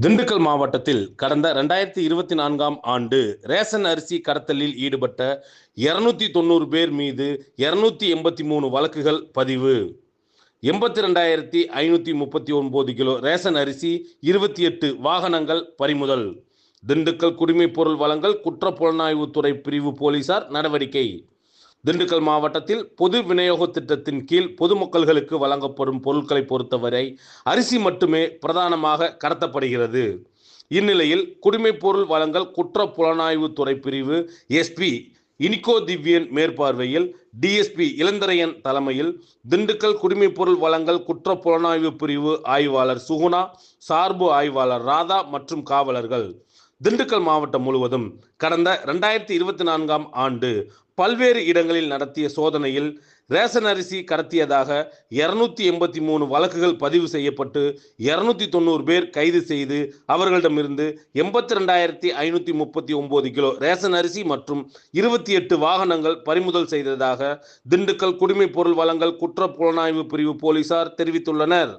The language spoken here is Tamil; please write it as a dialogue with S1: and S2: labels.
S1: திண்டுக்கல் மாவட்டத்தில் கடந்த ரெண்டாயிரத்தி இருபத்தி நான்காம் ஆண்டு ரேஷன் அரிசி கடத்தலில் ஈடுபட்ட இருநூத்தி தொண்ணூறு பேர் மீது இருநூத்தி எண்பத்தி மூணு வழக்குகள் பதிவு. எண்பத்தி ரெண்டாயிரத்தி ஐநூற்றி முப்பத்தி ஒன்பது கிலோ ரேஷன் அரிசி இருபத்தி எட்டு வாகனங்கள் பறிமுதல். திண்டுக்கல் குடிமைப் பொருள் வழங்கல் குற்ற புலனாய்வுத்துறை பிரிவு போலீசார் நடவடிக்கை. திண்டுக்கல் மாவட்டத்தில் பொது விநியோக திட்டத்தின் கீழ் பொதுமக்கள்களுக்கு வழங்கப்படும் பொருட்களை பொறுத்தவரை அரிசி மட்டுமே பிரதானமாக கடத்தப்படுகிறது. இந்நிலையில் குடிமைப் பொருள் வழங்கல் குற்ற புலனாய்வுத்துறை பிரிவு எஸ்பி இனிகோ திவ்யன் மேற்பார்வையில் டிஎஸ்பி இளந்தரையன் தலைமையில் திண்டுக்கல் குடிமைப் பொருள் வழங்கல் குற்ற புலனாய்வு பிரிவு ஆய்வாளர் சுகுணா சார்பு ஆய்வாளர் ராதா மற்றும் காவலர்கள். திண்டுக்கல் மாவட்டம் முழுவதும் கடந்த ரெண்டாயிரத்தி இருபத்தி நான்காம் ஆண்டு பல்வேறு இடங்களில் நடத்திய சோதனையில் ரேஷன் அரிசி கடத்தியதாக இருநூத்தி எண்பத்தி மூணு வழக்குகள் பதிவு செய்யப்பட்டு இருநூத்தி தொண்ணூறு பேர் கைது செய்து அவர்களிடமிருந்து எண்பத்தி ரெண்டாயிரத்தி ஐநூற்றி முப்பத்தி ஒன்பது கிலோ ரேஷன் அரிசி மற்றும் இருபத்தி எட்டு வாகனங்கள் பறிமுதல் செய்ததாக திண்டுக்கல் குடிமைப் பொருள் வழங்கல் குற்ற புலனாய்வு பிரிவு போலீசார் தெரிவித்துள்ளனர்.